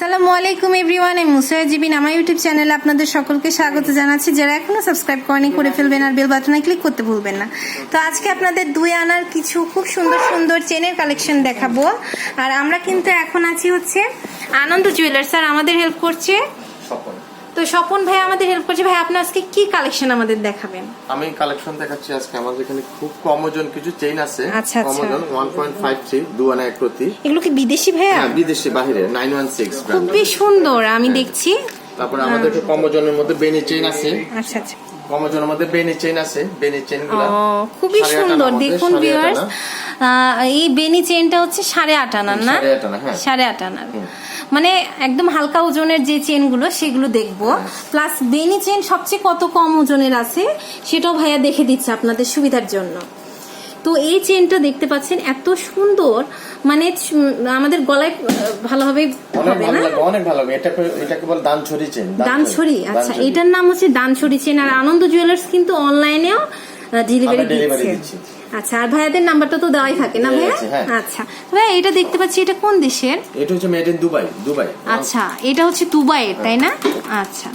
আসসালামু আলাইকুম এভরিওয়ান, আমি মুসাইয়া জিবিন। আমার ইউটিউব চ্যানেলে আপনাদের সকলকে স্বাগত জানাচ্ছি। যারা এখনও সাবস্ক্রাইব করেনি, করে ফেলবেন আর বেল বাটনে ক্লিক করতে ভুলবেন না। তো আজকে আপনাদের দুই আনার কিছু খুব সুন্দর সুন্দর চেনের কালেকশন দেখাবো। আর আমরা কিন্তু এখন আছি হচ্ছে আনন্দ জুয়েলার্স। আর আমাদের হেল্প করছে? তো স্বপন ভাই আমাদের হেল্প করছে। ভাই আপনি আজকে কি কালেকশন আমাদের দেখাবেন? আমি কালেকশন দেখাচ্ছি আজকে। আমাদের এখানে খুব কম ওজন কিছু চেইন আছে আচ্ছা, কম আচ্ছা। ওজন ওয়ান পয়েন্ট ফাইভ থ্রি দুয়ানা এক প্রতি। এগুলো কি বিদেশি ভাই হ্যাঁ বিদেশি বাহিরে নাইন ওয়ান সিক্স খুবই সুন্দর আমি দেখছি। তারপর আমাদের কম ওজনের মধ্যে বেনি চেইন আছে। আচ্ছা আচ্ছা। কম মধ্যে বেনি চেন আছে। বেনি চেন খুবই সুন্দর। দেখুন ভিউয়ার্স এই বেনি চেনটা হচ্ছে সাড়ে আট আনার না? সাড়ে আট হ্যাঁ। সাড়ে আট আনার। মানে একদম হালকা ওজনের যে চেনগুলো সেগুলো দেখব। প্লাস বেনি চেন সবচেয়ে কত কম ওজনের আছে সেটাও ভাইয়া দেখে দিচ্ছে আপনাদের সুবিধার জন্য। তো এই চেনটা দেখতে পাচ্ছেন এত সুন্দর। মানে আমাদের গলায় ভালোভাবে হবে না? অনেক ভালো এটা এটাকে বল দান ছড়ি চেইন দানছড়ি আচ্ছা এটার নাম হচ্ছে দানছড়ি চেন আর আনন্দ জুয়েলার্স কিন্তু অনলাইনেও ডেলিভারি দিচ্ছে। আচ্ছা আর ভাইয়াদের নাম্বারটা তো দেওয়াই থাকে না ভাইয়া? হ্যাঁ। আচ্ছা ভাইয়া এটা দেখতে পাচ্ছি এটা কোন দেশের? এটা হচ্ছে মেড ইন দুবাই দুবাই আচ্ছা এটা হচ্ছে দুবাইয়ের তাই না? আচ্ছা।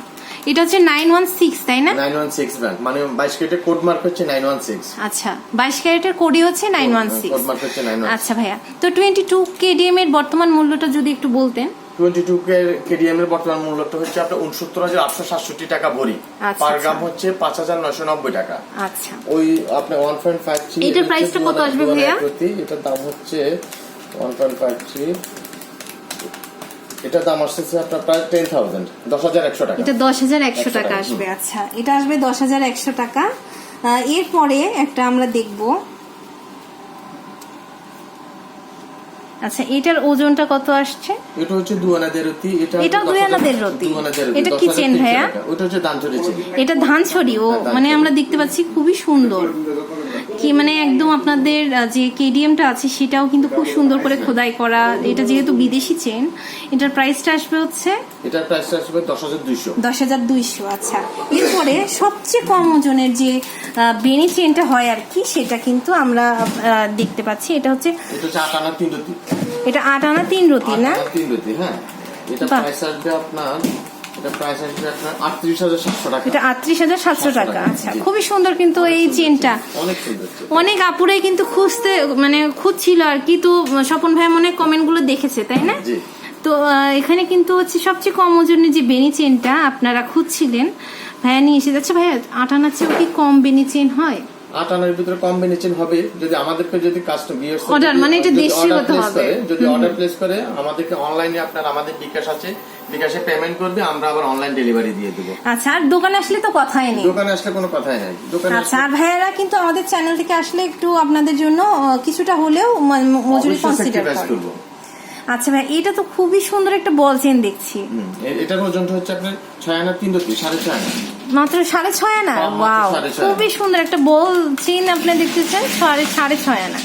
এটা হচ্ছে 916 তাই না? 916 ব্র্যান্ড মানে 22 ক্যারেটের কোড মার্ক হচ্ছে 916 আচ্ছা 22 ক্যারেটের কোডই হচ্ছে 916 কোড মার্ক হচ্ছে নাইন আচ্ছা ভাইয়া তো 22 কেডিএম এর বর্তমান মূল্যটা যদি একটু বলতেন। 22 কেডিএম এর বর্তমান মূল্যটা হচ্ছে আপনার 69867 টাকা ভরি। আচ্ছা, পার আচ্ছা। গ্রাম হচ্ছে 5990 টাকা। আচ্ছা। ওই আপনি 1.5 এটার প্রাইসটা কত আসবে ভাইয়া? প্রতি এটার দাম হচ্ছে 1.5 এটা দাম আসছে আপনার প্রায় টেন থাউজেন্ড দশ হাজার একশো টাকা। এটা দশ হাজার একশো টাকা আসবে আচ্ছা। এটা আসবে দশ হাজার একশো টাকা। এরপরে একটা আমরা দেখব। আচ্ছা এটার ওজনটা কত আসছে? এটা হচ্ছে রতি এটা রতি এটা কি চেন ভাইয়া? হচ্ছে ধান ছড়ি এটা ধান ছড়ি ও হ্যাঁ, মানে আমরা দেখতে পাচ্ছি খুবই সুন্দর। কি মানে একদম আপনাদের যে কেডিএমটা আছে সেটাও কিন্তু খুব সুন্দর করে খোদাই করা। এটা যেহেতু বিদেশি চেন এটার প্রাইসটা আসবে হচ্ছে এটার প্রাইস আসবে দশ হাজার দুইশো। দশ হাজার দুইশো আচ্ছা। এরপরে সবচেয়ে কম ওজনের যে বেনি চেনটা হয় আর কি সেটা কিন্তু আমরা দেখতে পাচ্ছি। এটা হচ্ছে এটা আট আনা তিন রতি। এটা আট তিন রতি না? তিন রতি হ্যাঁ। এটা প্রাইস আসবে আপনার এটা আটত্রিশ হাজার সাতশো টাকা। এটা আটত্রিশ হাজার সাতশো 700 টাকা। টাকা, আচ্ছা খুবই সুন্দর কিন্তু এই চেনটা। অনেক আপুরাই কিন্তু খুঁজতে মানে খুঁজছিল আর কি। তো স্বপন ভাই মনে কমেন্টগুলো দেখেছে তাই না? তো এখানে কিন্তু হচ্ছে সবচেয়ে কম ওজনের যে বেনি চেনটা আপনারা খুঁজছিলেন ভাইয়া নিয়ে এসে যাচ্ছে ভাইয়া আট আনার চেয়েও কি কম বেনি চেন হয়? আট আনার ভিতরে কম্বিনেশন হবে যদি আমাদেরকে যদি কাস্টম Order, মানে এটা দেশি হতে হবে। যদি অর্ডার প্লেস করে আমাদেরকে অনলাইনে আপনার আমাদের বিকাশ আছে বিকাশে পেমেন্ট করবে আমরা আবার অনলাইন ডেলিভারি দিয়ে দেবো। আচ্ছা আর দোকানে আসলে তো কথাই নেই। দোকানে আসলে কোনো কথাই নাই। দোকানে আচ্ছা আর ভাইয়ারা কিন্তু আমাদের চ্যানেল থেকে আসলে একটু আপনাদের জন্য কিছুটা হলেও মজুরি কনসিডার করব। আচ্ছা ভাই এটা তো খুবই সুন্দর একটা বল চেন দেখছি। এটার ওজনটা হচ্ছে আপনার ছয় আনা তিন সাড়ে ছয় আনা। মাত্র সাড়ে ছয় আনা? হ্যাঁ, ওয়াও খুবই সুন্দর একটা বল চেন আপনি দেখতেছেন সাড়ে সাড়ে ছয় আনা।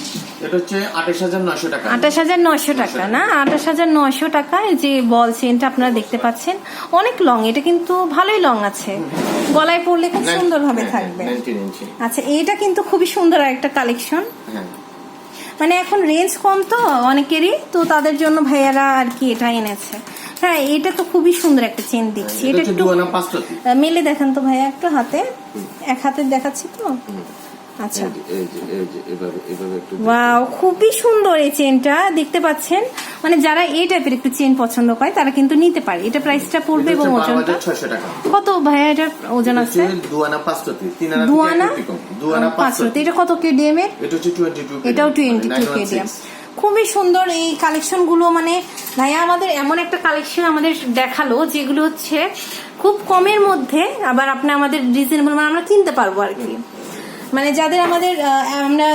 এটা হচ্ছে আঠাশ হাজার নয়শো টাকা। আঠাশ হাজার নয়শো টাকা না? আঠাশ হাজার নয়শো টাকায় যে বল চেনটা আপনারা দেখতে পাচ্ছেন অনেক লং এটা কিন্তু ভালোই লং আছে। গলায় পরলে খুব সুন্দর ভাবে হ্যাঁ, থাকবে আচ্ছা এটা কিন্তু খুবই সুন্দর একটা কালেকশন হ্যাঁ। মানে এখন রেঞ্জ কম তো অনেকেরই তো তাদের জন্য ভাইয়ারা আর কি এটা এনেছে। হ্যাঁ এটা তো খুবই সুন্দর একটা চেন দিচ্ছি। এটা এটা একটু মেলে দেখান তো ভাইয়া একটু হাতে। এক হাতে দেখাচ্ছি তো? আচ্ছা। ওয়াও খুবই সুন্দর এই চেনটা দেখতে পাচ্ছেন? মানে যারা এই টাইপের একটু চেন পছন্দ করে তারা কিন্তু নিতে পারে। এটা প্রাইসটা পড়বে এবং ওজনটা কত ভাইয়া এটার ওজন আছে? দুয়ানা পাঁচ আনা দুয়ানা। দুয়ানা এটা কত কেডিএম এর? এটা এটাও টোয়েন্টি টু কেডিএম। খুবই সুন্দর এই কালেকশনগুলো মানে ভাইয়া আমাদের এমন একটা কালেকশন আমাদের দেখাল যেগুলো হচ্ছে খুব কমের মধ্যে আবার আপনি আমাদের রিজনেবল মানে আমরা কিনতে পারব আর কি। মানে যাদের আমাদের আমরা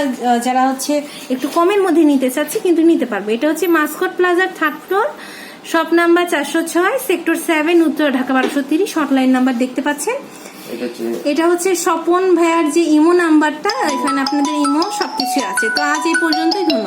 যারা হচ্ছে একটু কমের মধ্যে নিতে চাচ্ছি কিন্তু নিতে পারব। এটা হচ্ছে মাস্কট প্লাজার থার্ড ফ্লোর শপ নাম্বার চারশো ছয় সেক্টর সেভেন উত্তর ঢাকা বারোশো তিরিশ হটলাইন নাম্বার দেখতে পাচ্ছেন। এটা হচ্ছে স্বপন ভাইয়ার যে ইমো নাম্বারটা এখানে আপনাদের ইমো সবকিছু আছে। তো আজ এই পর্যন্তই ধন্যবাদ।